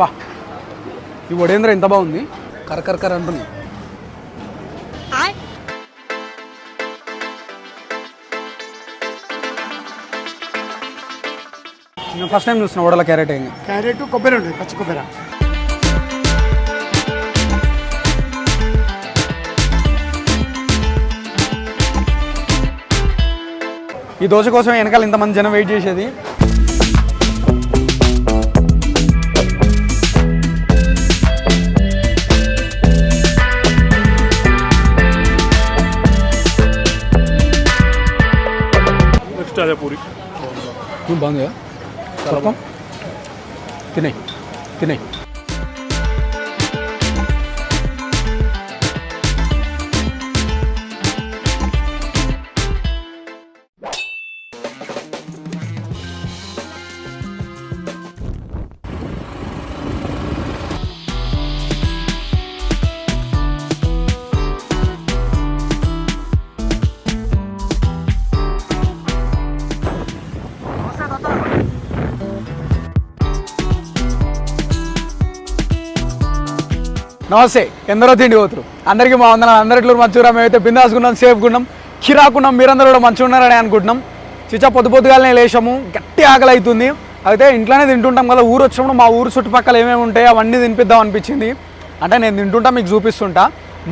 బా ఈ వడేంద్ర ఎంత బాగుంది. కరకరకర అంటుంది. నేను ఫస్ట్ టైం చూస్తున్నా వడల క్యారెట్ అయింది క్యారెట్ కొబ్బరి ఉంటుంది పచ్చి కొబ్బరి. ఈ దోశ కోసం వెనకాల ఇంతమంది జనం వెయిట్ చేసేది. నెక్స్ట్ అదే పూరి నువ్వు బాగుంది కదా చెప్పం తినేయి తినేయి నమస్తే ఎందరో తిండి పోతురు. అందరికీ మా వందన అందరిట్లో మంచిగా మేమైతే బిందాసుకున్నాం సేఫ్గా కిరాకున్నాం మీరందరూ కూడా మంచిగా ఉన్నారని అనుకుంటున్నాం. చిచ్చా పొద్దు పొద్దుగాలనే లేచాము గట్టి ఆకలి అవుతుంది అయితే ఇంట్లోనే తింటుంటాం కదా ఊరు వచ్చినప్పుడు మా ఊరు చుట్టుపక్కల ఏమేమి ఉంటాయో అవన్నీ తినిపిద్దాం అనిపించింది. అంటే నేను తింటుంటా మీకు చూపిస్తుంటా.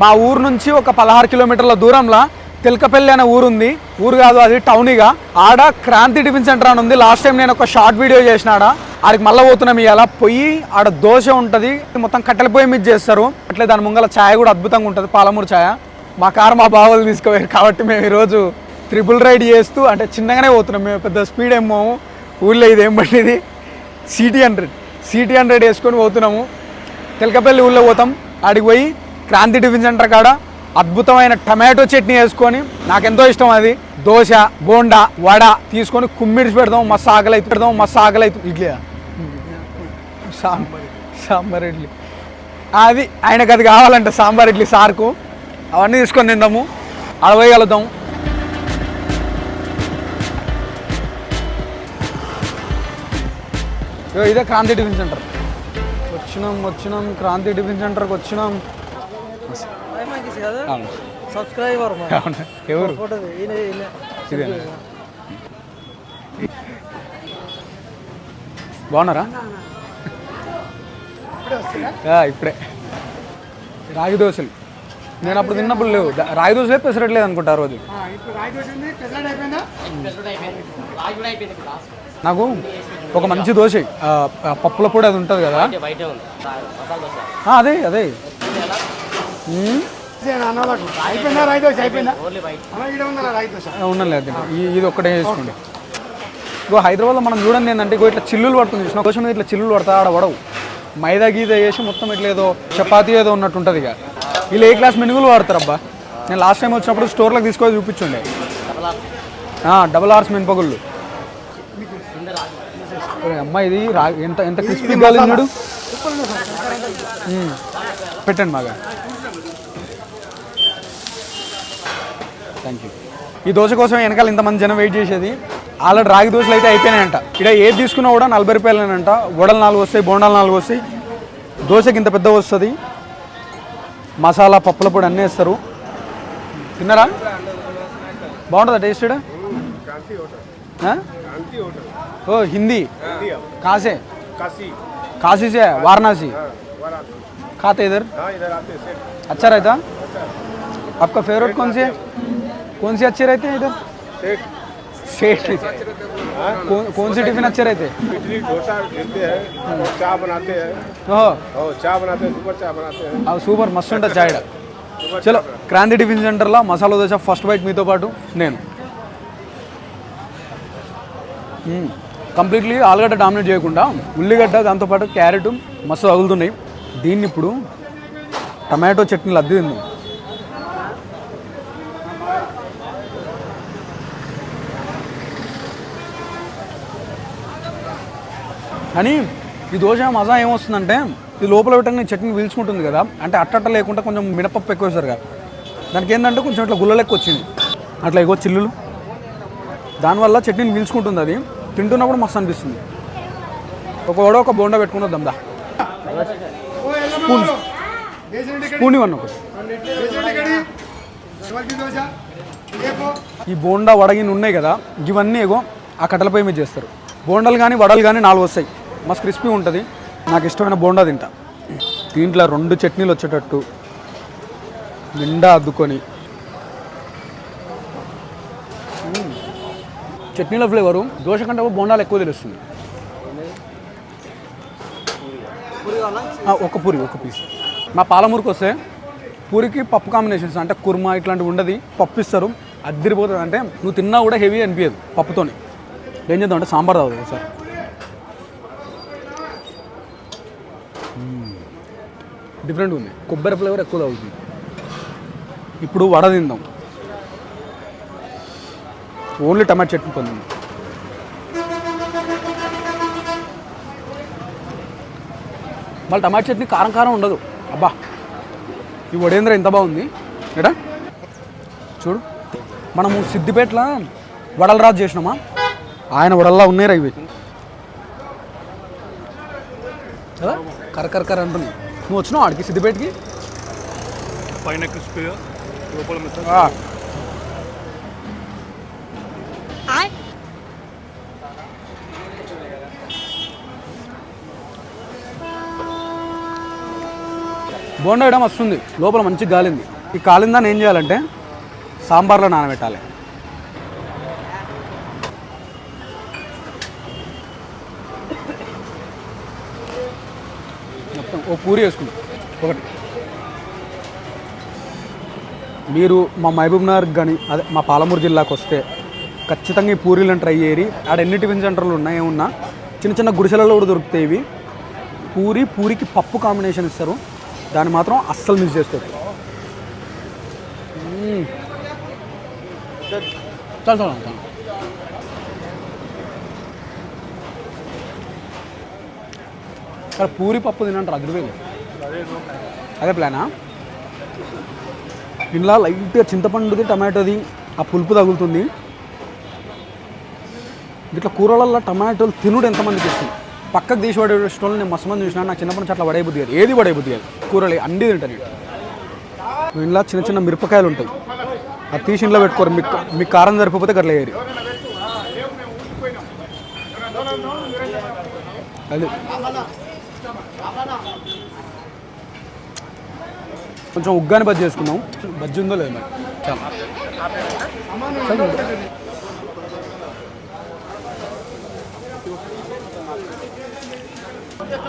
మా ఊరు నుంచి ఒక పదహారు కిలోమీటర్ల దూరంలో తెలకపల్లి అనే ఊరు ఉంది. ఊరు కాదు అది టౌనిగా ఆడ క్రాంతి టిఫిన్ సెంటర్ అని ఉంది. లాస్ట్ టైం నేను ఒక షార్ట్ వీడియో చేసినాడా? ఆడికి మళ్ళీ పోతున్నాం ఇవాళ పొయ్యి ఆడ దోశ ఉంటుంది మొత్తం కట్టెల పొయ్యి మీద చేస్తారు. అట్లే దాని ముంగల ఛాయ్ కూడా అద్భుతంగా ఉంటుంది పాలమూరు ఛాయ మా కారు మా బావలు తీసుకుపోయారు కాబట్టి మేము ఈరోజు ట్రిపుల్ రైడ్ చేస్తూ అంటే చిన్నగానే పోతున్నాం. మేము పెద్ద స్పీడ్ ఏమో ఊళ్ళో ఇది ఏం పడింది సిటీ హండ్రెడ్ సిటీ హండ్రెడ్ వేసుకొని పోతున్నాము. తెలకపల్లి ఊళ్ళో పోతాం. ఆడికి పోయి క్రాంతి టిఫిన్ సెంటర్ కాడ అద్భుతమైన టమాటో చట్నీ వేసుకొని నాకెంతో ఇష్టం అది. దోశ బోండా వడ తీసుకొని కుమ్మిడిచి పెడదాం మస్తు ఆకలి అయితే పెడదాం మస్తు ఆకలి అయితే ఇడ్లీ సాంబార్ సాంబార్ ఇడ్లీ. అది ఆయనకు అది కావాలంట సాంబార్ ఇడ్లీ సార్కు. అవన్నీ తీసుకొని తిందాము. అడవై కలుద్దాం. ఇగో ఇదే క్రాంతి టిఫిన్ సెంటర్. వచ్చినాం వచ్చినాం క్రాంతి టిఫిన్ సెంటర్కి వచ్చినాం. సబ్స్క్రైబర్. ఎవరు? బాగున్నారా? ఆ, ఇప్పుడే. రాగి దోశలు. నేను అప్పుడు తిన్నప్పుడు లేవు. రాగి దోశలే పెసరట్లేదు అనుకుంటా ఆ రోజు. ఇప్పుడు రాయి దోశ ఉంది. పెసరట్ అయిపోయిందా? నాకు ఒక మంచి దోశ. పప్పుల పొడి అది ఉంటుంది కదా. ఆ, అదే అదే. ఈ- ఇది ఒక్కటే వేసుకోండి ఇగో హైదరాబాద్లో మనం చూడండి ఏంటంటే ఇగో ఇట్లా చిల్లులు పడుతుంది చూసిన మీద ఇట్లా చిల్లులు పడతా ఆడ పడవు. మైదా గీద వేసి మొత్తం ఇట్లా ఏదో చపాతీ ఏదో ఉన్నట్టు ఉంటుంది ఇక. వీళ్ళు ఏ క్లాస్ మెనుగులు వాడతారు అబ్బా నేను లాస్ట్ టైం వచ్చినప్పుడు స్టోర్లోకి తీసుకొని చూపించుండే. డబుల్ ఆర్స్ మినపగుళ్ళు. అమ్మా ఇది రా ఎంత ఎంత క్రిస్పీ కాలేదు. పెట్టండి బాగా. థ్యాంక్ యూ ఈ దోశ కోసం వెనకాల ఇంతమంది జనం వెయిట్ చేసేది. ఆల్రెడీ రాగి దోశలు అయితే అయిపోయినాయంట. ఇక్కడ ఏది తీసుకున్నా కూడా నలభై రూపాయలేనంట. వడలు నాలుగు వస్తాయి బోండాలు నాలుగు వస్తాయి. దోశకి ఇంత పెద్ద వస్తుంది. మసాలా పప్పుల పొడి అన్నీ వేస్తారు. తిన్నారా? బాగుంటుందా టేస్ట్ ఓ హిందీ. కాసే? కాశీ వారణాసి. वाराणसी खाते इधर अच्छा रहता ఫేవరెట్ फेवरेट कौन सी है सेठ कौन कौन सी टिफिन अच्छे रहते इडली डोसा देते हैं और चाय बनाते हैं ओहो और चाय बनाते हैं सुपर चाय बनाते हैं అవి సూపర్ మస్తు ఉంటుంది చాయ్ ఈడ. చలో క్రాంతి టిఫిన్ సెంటర్లో మసాలా దోశ ఫస్ట్ బైట్ మీతో పాటు నేను కంప్లీట్లీ ఆలుగడ్డ డామినేట్ చేయకుండా ఉల్లిగడ్డ దాంతోపాటు క్యారెట్ మస్తు తగులుతున్నాయి దీన్ని ఇప్పుడు టమాటో చట్నీలు అద్దె తిందాం కానీ ఈ దోశ మజా ఏమొస్తుందంటే ఇది లోపల పెట్టంగా చట్నీ పీల్చుకుంటుంది కదా. అంటే అట్టట్ట లేకుండా కొంచెం మినపప్పు ఎక్కువేశారు కదా. దానికి ఏంటంటే కొంచెం ఇట్లా గుల్ల లెక్క వచ్చింది. అట్లా ఎగో చిల్లులు. దానివల్ల చట్నీని పీల్చుకుంటుంది అది. తింటున్నప్పుడు మస్తు అనిపిస్తుంది. ఒక వడ ఒక బోండా పెట్టుకుని వద్దాం దా. స్పూన్. స్పూన్ ఇవ్వండి ఒకటి. ఈ బోండా వడగిని ఉన్నాయి కదా. ఇవన్నీ ఏగో ఆ కట్టెలపై మీద చేస్తారు. బోండాలు కానీ వడలు కానీ నాలుగు వస్తాయి. మస్తు క్రిస్పీ ఉంటుంది. నాకు ఇష్టమైన బోండా తింటా. దీంట్లో రెండు చట్నీలు వచ్చేటట్టు నిండా అద్దుకొని. చట్నీల ఫ్లేవరు దోశ కంటే బోండాలు ఎక్కువ తెలుస్తుంది. ఒక పూరి ఒక పీస్ మా పాలమూరుకి వస్తే పూరికి పప్పు కాంబినేషన్స్ అంటే కుర్మా ఇట్లాంటివి ఉండదు. పప్పు ఇస్తారు. అద్దరిపోతుంది అంటే నువ్వు తిన్నా కూడా హెవీ అనిపించదు పప్పుతోని. ఏం చేద్దాం అంటే సాంబార్ తాగుతుంది సార్. డిఫరెంట్ ఉంది. కొబ్బరి ఫ్లేవర్ ఎక్కువ తాగుతుంది. ఇప్పుడు వడ తిందాం. ఓన్లీ టమాటా చట్నీ పొందింది మళ్ళీ టమాటా చట్నీ కారం కారం ఉండదు. అబ్బా ఈ వడేంద్ర ఎంత బాగుంది? ఎడా? చూడు. మనము సిద్దిపేటలో వడలరాజు చేసినామా? ఆయన వడల్లా ఉన్నాయి రా ఇవి. కదా కరకరకర అంటున్నాయి. నువ్వు వచ్చినావు ఆడికి? సిద్దిపేటకి? పైన క్రిస్పీగా లోపల. బోండా వేయడం వస్తుంది. లోపల మంచి గాలింది. ఈ కాలిందాన్ని ఏం చేయాలంటే సాంబార్లో నానబెట్టాలి మొత్తం ఓ పూరి వేసుకుందాం ఒకటి. మీరు మా మహబూబ్ నగర్ కానీ అదే మా పాలమూరు జిల్లాకు వస్తే ఖచ్చితంగా ఈ పూరీలను ట్రై చేయరి ఆడ ఎన్ని టిఫిన్ సెంటర్లు ఉన్నాయి ఉన్నా చిన్న చిన్న గుడిసెలలో కూడా దొరుకుతాయి ఇవి. పూరి పూరికి పప్పు కాంబినేషన్ ఇస్తారు. దాన్ని మాత్రం అస్సలు మిస్ చేస్తారు చాలా చాలా చాలు పూరి పప్పు తినంటారు అగ్రవేలు అదే ప్లానా ఇంట్లో లైట్గా చింతపండుది టమాటోది ఆ పులుపు తగులుతుంది. ఇట్లా కూరలలో టమాటోలు తినుడు ఎంతమందికి ఇస్తుంది పక్కకు తీసి పడే స్టోన్లు నేను మస్తు మంది చూసినా నాకు చిన్నప్పటి నుంచి అట్లా వడైబుద్ది కాదు. ఏది వడైబుద్ది కాదు. కూరలు అండి తింటాను నేను ఇంట్లో చిన్న చిన్న మిరపకాయలు ఉంటాయి. అది తీసి ఇంట్లో పెట్టుకోరు. మీకు మీకు కారం సరిపోతే గట్ల వేయరు అది. కొంచెం ఉగ్గాని బజ్జి చేసుకున్నాం బజ్జి ఉందో లేదు మరి. చాలా.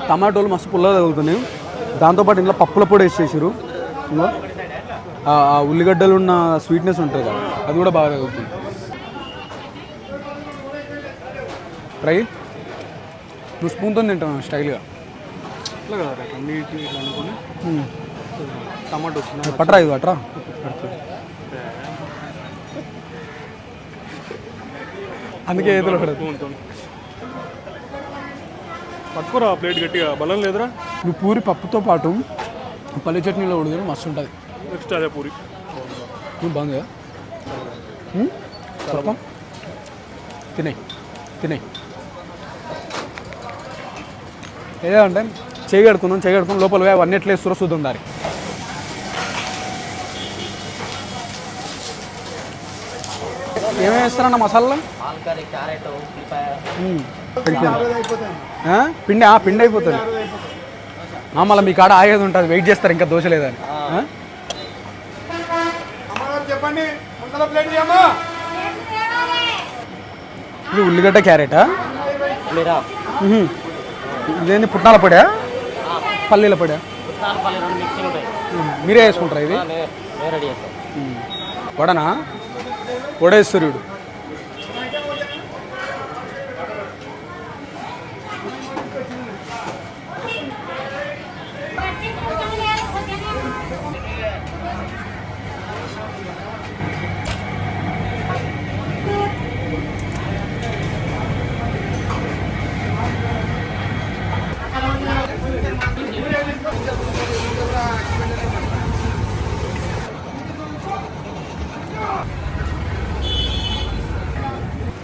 టమాటోలు మస్తు పుల్లగా తగులుతున్నాయి. దాంతోపాటు ఇంట్లో పప్పుల పొడి వేసేసారు ఉల్లిగడ్డలు ఉన్న స్వీట్నెస్ ఉంటుంది కదా అది కూడా బాగా తగులుతుంది. ట్రై నువ్వు స్పూన్తో తింటాను స్టైల్గా ఇట్లా కదా ఇట్లా అనుకుని. టమాటో పట్రా ఇది పట్రా? అందుకే ఏదో పట్టుకోరా ప్లేట్ గట్టిగా. బలం లేదురా. నువ్వు పూరి పప్పుతో పాటు పల్లి చట్నీలో ఉడితే మస్తు ఉంటుంది. నెక్స్ట్ అదే పూరి. నువ్వు బాగుంది కదా? తినేయి తినేయి ఏదో అంటే చేయి కడుకుందాం చేయి కడుకుందాం లోపల ఎట్లా వేస్తారో చూద్దాం దారి. ఏమేమి వేస్తారన్న మసాలా? పిండి ఆ? పిండి అయిపోతుంది. మళ్ళీ మీ కాడ ఆగేది ఉంటుంది వెయిట్ చేస్తారు ఇంకా దోశ లేదని చెప్పండి ఇది ఉల్లిగడ్డ క్యారెటా. ఇదేంది పుట్నాల పొడా? పల్లీల పొడా. మీరే వేసుకుంటారా ఇది. వడనా? వడేశ్వరుడు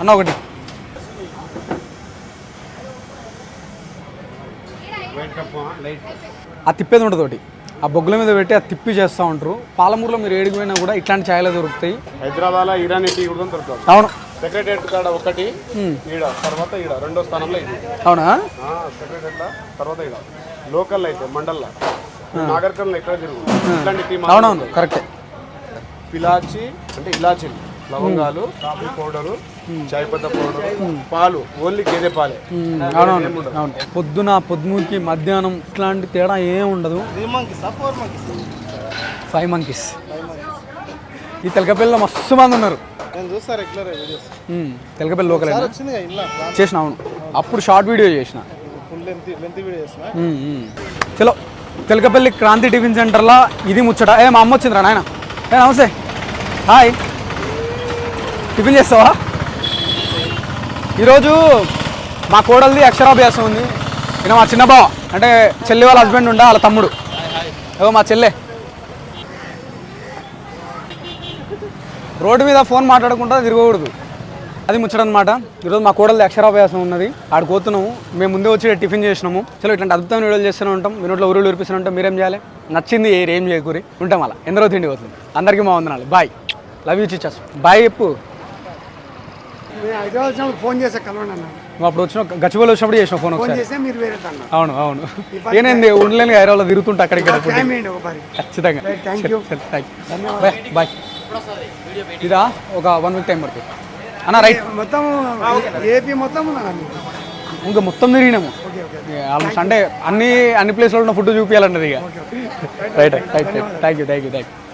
అన్న ఒకటి. ఆ తిప్పేది ఉంటుంది ఒకటి. ఆ బొగ్గుల మీద పెట్టి ఆ తిప్పి చేస్తూ ఉంటారు. పాలమూరులో మీరు ఏడికి పోయినా కూడా ఇట్లాంటి ఛాయలు దొరుకుతాయి. హైదరాబాద్ ఇరానీ టీ కూడా దొరుకుతుంది అవును. సెక్రటరియట్ కాడ ఒకటి ఈడ తర్వాత ఈడ రెండో స్థానంలో ఇది. అవునా? సెక్రటరియట్ తర్వాత ఈడ. లోకల్ అయితే మండల్లో. నాగరికంలో ఎక్కడ తిరుగు ఇట్లాంటి టీ అవునవును కరెక్టే. పిలాచి అంటే ఇలాచీలు లవంగాలు కాఫీ పౌడరు చాయ్ పత్త పౌడర్ పాలు ఓన్లీ గేదె పాలే. అవునవును. పొద్దున పొద్దుమూకి మధ్యాహ్నం ఇట్లాంటి తేడా ఏం ఉండదు. ఫైవ్ మంకీస్ ఈ తెలకపల్లిలో మస్తు మంది ఉన్నారు. తెలకపల్లి లోకల్ చేసిన అవును. అప్పుడు షార్ట్ వీడియో చేసిన. చలో తెలకపల్లి క్రాంతి టిఫిన్ సెంటర్లో ఇది ముచ్చట. ఏ మా అమ్మ వచ్చిందిరా నాయన. ఏ నమస్తే. హాయ్ టిఫిన్ చేస్తావా? ఈరోజు మా కోడలిది అక్షరాభ్యాసం ఉంది. ఇక మా చిన్న బావ అంటే చెల్లి వాళ్ళ హస్బెండ్ ఉండ వాళ్ళ తమ్ముడు. ఏవో మా చెల్లె. రోడ్డు మీద ఫోన్ మాట్లాడకుండా తిరగకూడదు. అది ముచ్చడనమాట ఈరోజు మా కోడలిది అక్షరాభ్యాసం ఉన్నది. ఆడికి పోతున్నాము. మేము ముందే వచ్చి టిఫిన్ చేసినాము. చలో ఇట్లాంటి అద్భుతమైన వీడియోలు చేస్తూనే ఉంటాం. మీ నోట్లో ఊరులు ఊరిపిస్తూనే ఉంటాం. మీరేం చేయాలి? నచ్చింది ఏం చేయకూరి? ఉంటాం అలా. ఎందరో తిండి పోతుంది. అందరికీ మా బాయ్ లవ్ యూ చిచ్చాస్ బాయ్ చెప్పు నేను హైదరాబాద్ వచ్చినప్పుడు ఫోన్ చేసా కలవండి నువ్వు అప్పుడు వచ్చిన గచ్చిబోలు వచ్చినప్పుడు చేసిన ఫోన్ ఫోన్ ఒకసారి? చేస్తే మీరు వేరే అన్న. అవును అవును. ఏనేంది ఉండలేని హైదరాబాద్లో తిరుగుతుంటా అక్కడికి టైం ఏంటి ఖచ్చితంగా. బాయ్ బాయ్ ఇదా ఒక వన్ వీక్ టైం పడుతుంది. అన్న రైట్ మొత్తం ఏపీ మొత్తం ఉందన్న మీకు? ఇంకా మొత్తం తిరిగినాము. ఆల్మోస్ట్ అంటే అన్ని అన్ని ప్లేస్లో ఉన్న ఫుడ్ చూపించాలన్నది ఇక. Right right right thank you thank you thank you